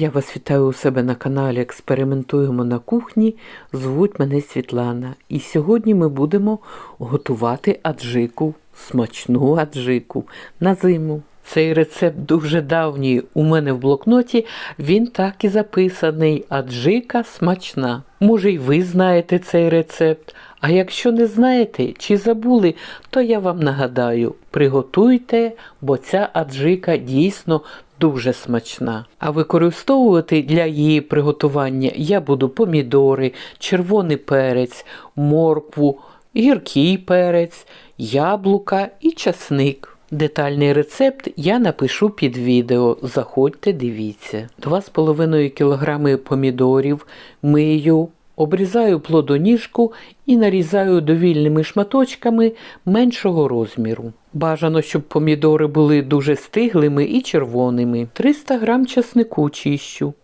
Я вас вітаю у себе на каналі Експериментуємо на кухні. Звуть мене Світлана. І сьогодні ми будемо готувати аджику, смачну аджику на зиму. Цей рецепт дуже давній у мене в блокноті. Він так і записаний. Аджика смачна. Може, й ви знаєте цей рецепт. А якщо не знаєте чи забули, то я вам нагадаю: приготуйте, бо ця аджика дійсно дуже смачна. А використовувати для її приготування я буду помідори, червоний перець, моркву, гіркий перець, яблука і часник. Детальний рецепт я напишу під відео. Заходьте, дивіться. 2,5 кг помідорів мию, обрізаю плодоніжку і нарізаю довільними шматочками меншого розміру. Бажано, щоб помідори були дуже стиглими і червоними. 300 г часнику чищу.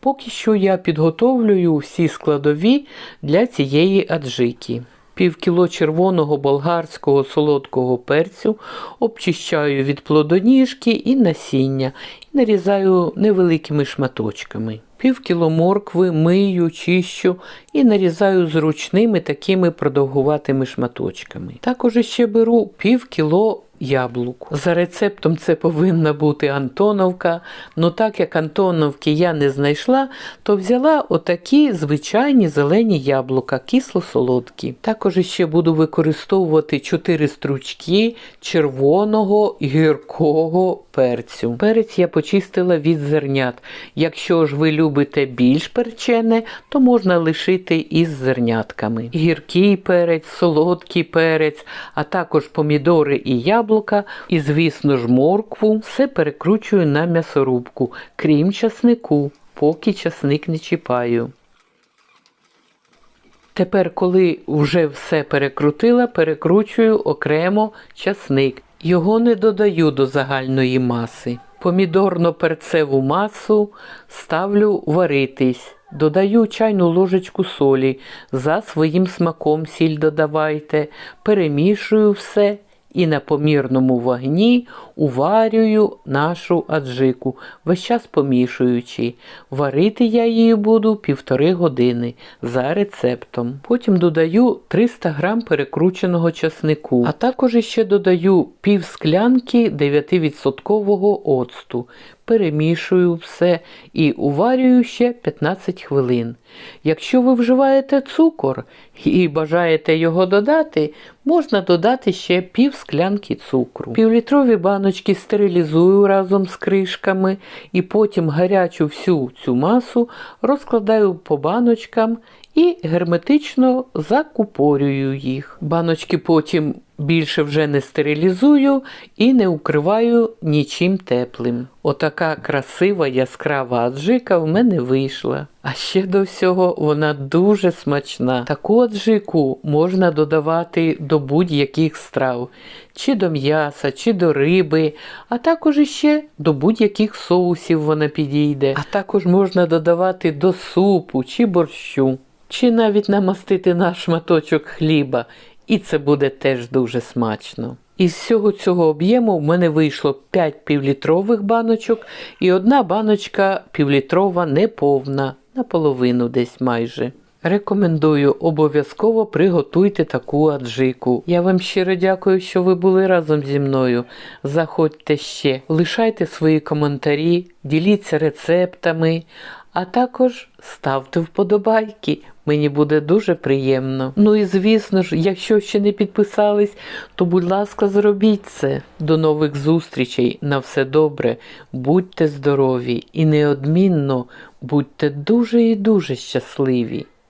Поки що я підготовлюю всі складові для цієї аджики. Пів кіло червоного болгарського солодкого перцю обчищаю від плодоніжки і насіння і нарізаю невеликими шматочками. Пів кіло моркви мию, чищу і нарізаю зручними такими продовгуватими шматочками. Також ще беру пів кіло яблук. За рецептом це повинна бути Антоновка, але так як Антоновки я не знайшла, то взяла отакі звичайні зелені яблука, кисло-солодкі. Також ще буду використовувати 4 стручки червоного гіркого перцю. Перець я почистила від зернят. Якщо ж ви любите більш перчене, то можна лишити із зернятками. Гіркий перець, солодкий перець, а також помідори і яблука, і, звісно ж, моркву, все перекручую на м'ясорубку, крім часнику, поки часник не чіпаю. Тепер, коли вже все перекрутила, перекручую окремо часник. Його не додаю до загальної маси. Помідорно-перцеву масу ставлю варитись. Додаю чайну ложечку солі. За своїм смаком сіль додавайте, перемішую все і на помірному вогні уварюю нашу аджику, весь час помішуючи. Варити я її буду півтори години за рецептом. Потім додаю 300 грам перекрученого часнику, а також ще додаю пів склянки 9% оцту. Перемішую все і уварюю ще 15 хвилин. Якщо ви вживаєте цукор і бажаєте його додати, можна додати ще пів склянки цукру. Півлітрові баночки стерилізую разом з кришками і потім гарячу всю цю масу розкладаю по баночкам і герметично закупорюю їх. Баночки потім більше вже не стерилізую і не укриваю нічим теплим. Отака красива яскрава аджика в мене вийшла. А ще до всього вона дуже смачна. Таку аджику можна додавати до будь-яких страв, чи до м'яса, чи до риби, а також іще до будь-яких соусів вона підійде. А також можна додавати до супу чи борщу, чи навіть намастити на шматочок хліба. І це буде теж дуже смачно. Із всього цього об'єму в мене вийшло 5 півлітрових баночок і одна баночка півлітрова неповна, наполовину десь майже. Рекомендую обов'язково приготуйте таку аджику. Я вам щиро дякую, що ви були разом зі мною. Заходьте ще, лишайте свої коментарі, діліться рецептами, а також ставте вподобайки. Мені буде дуже приємно. Ну і звісно ж, якщо ще не підписались, то будь ласка, зробіть це. До нових зустрічей. На все добре. Будьте здорові і неодмінно будьте дуже і дуже щасливі.